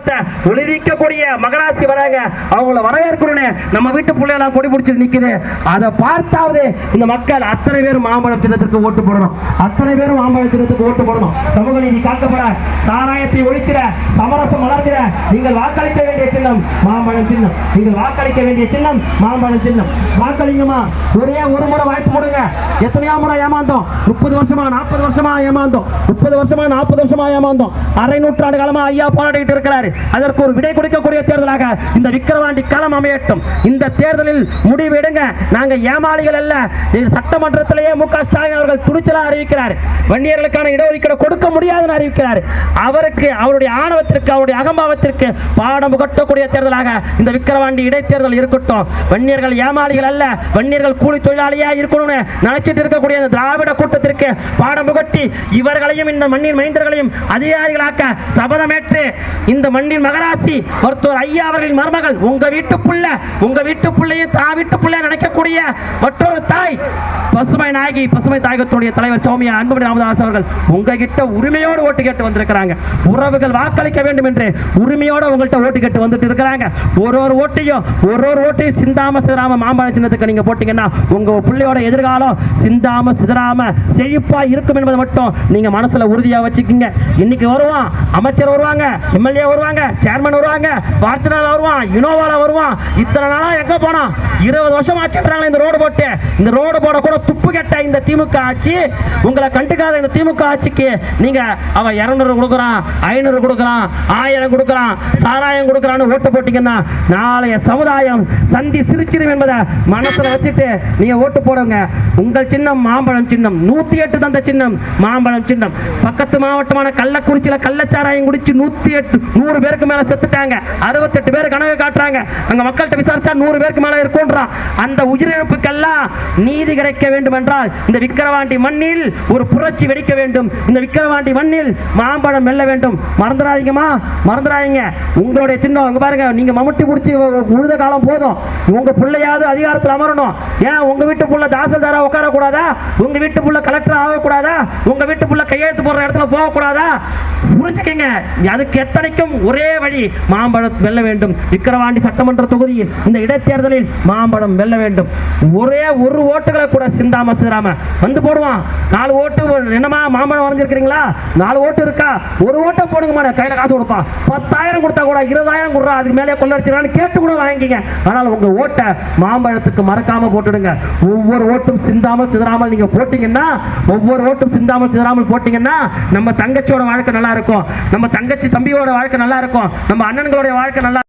குடும்பத்தை ஒளிவிக்கக்கூடிய மகராசி வராங்க. அவங்கள வரவேற்கணும்னு நம்ம வீட்டு பிள்ளையெல்லாம் கொடி பிடிச்சிட்டு நிக்குது. அதை பார்த்தாவது இந்த மக்கள் அத்தனை பேரும் மாம்பழம் சின்னத்திற்கு ஓட்டு போடணும். அத்தனை பேரும் மாம்பழம் சின்னத்துக்கு ஓட்டு போடணும். சமூக நீதி காக்கப்பட சாராயத்தை ஒழிக்கிற சமரசம் வளர்த்திட நீங்கள் வாக்களிக்க வேண்டிய சின்னம் மாம்பழம் சின்னம். நீங்கள் வாக்களிக்க வேண்டிய சின்னம் மாம்பழம் சின்னம். வாக்களிங்கம்மா. ஒரே ஒரு முறை வாய்ப்பு கொடுங்க. எத்தனையோ முறை ஏமாந்தோம். முப்பது வருஷமா நாற்பது வருஷமா ஏமாந்தோம். முப்பது வருஷமா நாற்பது வருஷமா ஏமாந்தோம். அரை நூற்றாண்டு காலமா ஐயா போராடிட்டு இருக்கிறாரு. அதற்கு ஒரு விடை கொடுக்கக்கூடிய தேர்தலாக இந்த விக்கிரவாண்டி களம் அமையட்டும். இந்த தேர்தலில் முடிவு எடுங்க. நாங்க ஏமாளிகள் அல்ல. சட்டமன்றத்திலேயே மு க ஸ்டாலின் அவர்கள் துணிச்சலா அறிவிக்கிறார். வன்னியர்களுக்கான இடஒதுக்கீடு கொடுக்க முடியாதுன்னு அறிவிக்கிறார். அவருக்கு அவருடைய ஆணவத்திற்கு அவருடைய அகம்பாவத்திற்கு பாடம் புகட்டக்கூடிய தேர்தலாக இந்த விக்கிரவாண்டி இடைத்தேர்தல் இருக்கட்டும். வன்னியர்கள் ஏமாளிகள் அல்ல. வன்னியர்கள் கூலி தொழிலாளியா இருக்கணும்னு நினைச்சிட்டு இருக்கக்கூடிய இந்த திராவிட கூட்டத்திற்கு பாடம் புகட்டி இவர்களையும் இந்த மண்ணின் மைந்தர்களையும் அதிகாரிகளாக்க சபதமேற்று இந்த மண்ணின் மகராசி மருத்துவர் ஐயா அவர்களின் மருமகள் உங்க வீட்டு புள்ள உங்க வீட்டு பிள்ளையும் தா வீட்டு பிள்ளை நினைக்கக்கூடிய மற்றொரு தாய் பசுமை நாயகி பசுமை தாயகத்துடைய தலைவர் சௌமியா அன்புமணி ராமதாஸ் அவர்கள் உங்ககிட்ட உரிமையோடு ஓட்டு கேட்டு வந்திருக்கிறாங்க. உறவுகள் வாக்களிக்க வேண்டும் என்று உரிமையோட உங்கள்கிட்ட ஓட்டு கேட்டு வந்துட்டு இருக்கிறாங்க. ஒரு ஒரு ஓட்டையும் ஒரு ஒரு ஓட்டையும் சிந்தாம சிதறாம மாம்பழ சின்னத்துக்கு நீங்க போட்டீங்கன்னா உங்க பிள்ளையோட எதிர்காலம் சிந்தாம சிதறாம செழிப்பா இருக்கும் என்பதை மட்டும் நீங்க மனசுல உறுதியா வச்சுக்கீங்க. இன்னைக்கு வருவான் அமைச்சர் வருவாங்க எம்எல்ஏ வருவாங்க சேர்மன் வருவாங்க. பார்ச்சனால வருவான் இனோவால வருவான். இத்தனை நாளா எங்க போனான்? இருபது வருஷம் ஆச்சுன்றாங்களே இந்த ரோடு போட்டு. இந்த ரோடு போட கூட துப்பு கெட்ட இந்த திமுக ஆட்சி. உங்களை கண்டுக்காத இந்த திமுக ஆட்சிக்கு நீங்க அவன் இரநூறு கொடுக்குறான் ஐநூறு கொடுக்குறான் ஆயிரம் கொடுக்குறான் சாராயம் கொடுக்குறான்னு ஓட்டு போட்டீங்கன்னா நாளைய சமுதாயம் சந்தி சிரிச்சிடும் என்பதை மனசுல வச்சுட்டு நீங்க ஓட்டு போடுங்க. உங்கள் சின்னம் மாம்பழம் சின்னம். நூத்தி எட்டு தந்த சின்னம் மாம்பழம் சின்னம். பக்கத்து மாவட்டமான கள்ளக்குறிச்சியில கள்ளச்சாராயம் குடிச்சு நூத்தி எட்டு நூறு பேருக்கு மேல செத்துட்டாங்க. அறுபத்தெட்டு பேர் கணக்கு காட்டுறாங்க. அங்கே மக்கள்கிட்ட விசாரிச்சா நூறு பேருக்கு மேலே இருக்கும்ன்றான் அந்த உயிரிழப்புக்கெல்லாம் நீதி கிடைக்க வேண்டும் என்றால் இந்த விக்கிரவாண்டி மண்ணில் ஒரு புரட்சி வெடிக்க வேண்டும். இந்த விக்கிரவாண்டி மண்ணில் மாம்பழம் வெல்ல வேண்டும். மறந்துடாதீங்கம்மா. மறந்துடாதீங்க. உங்களுடைய சின்னம் அங்கே பாருங்க நீங்கள் மம்முட்டி பிடிச்சி உழுத காலம் போதும். உங்கள் பிள்ளையாவது அதிகாரத்தில் அமரணும். ஏன் உங்கள் வீட்டுக்குள்ள தாசல்தாராக உட்காரக்கூடாதா? உங்கள் வீட்டுக்குள்ள கலெக்டர் ஆகக்கூடாதா? உங்கள் வீட்டுக்குள்ள கையெழுத்து போடுற இடத்துல போகக்கூடாதா? புரிஞ்சுக்கங்க. அதுக்கு எத்தனைக்கும் ஒரே வழி மாம்பழம் வெல்ல வேண்டும். விக்கிரவாண்டி சட்டமன்ற தொகுதியில் இந்த இடைத்தேர்தலில் மாம்பழம் வெல்ல வேண்டும். ஒரே ஒரு ஓட்டுகளை கூட சிந்தாம சிந்தாம வந்து போடுவான். நாலு ஓட்டு என்னமா மாம்பழம் வரைஞ்சிருக்கிறீங்களா? நாலு ஓட்டு இருக்கா? ஒரு ஓட்டை போடுங்க மாட்டேன் கையில காசு கொடுப்பான். பத்தாயிரம் கொடுத்தா கூட இருபதாயிரம் கொடுறா அதுக்கு மேலே கொள்ளடிச்சிடலான்னு கேட்டு கூட வாங்கிக்கிங்க. ஆனால் உங்க ஓட்டை மாம்பழத்துக்கு மறக்காம போட்டுடுங்க. ஒவ்வொரு ஓட்டும் சிந்தாமல் சிதறாமல் நீங்க போட்டீங்கன்னா ஒவ்வொரு ஓட்டும் சிந்தாமல் சிதறாமல் போட்டீங்கன்னா நம்ம தங்கச்சியோட வாழ்க்கை நல்லா இருக்கும். நம்ம தங்கச்சி தம்பியோட வாழ்க்கை நல்லா இருக்கும். நம்ம அண்ணன்களோட வாழ்க்கை நல்லா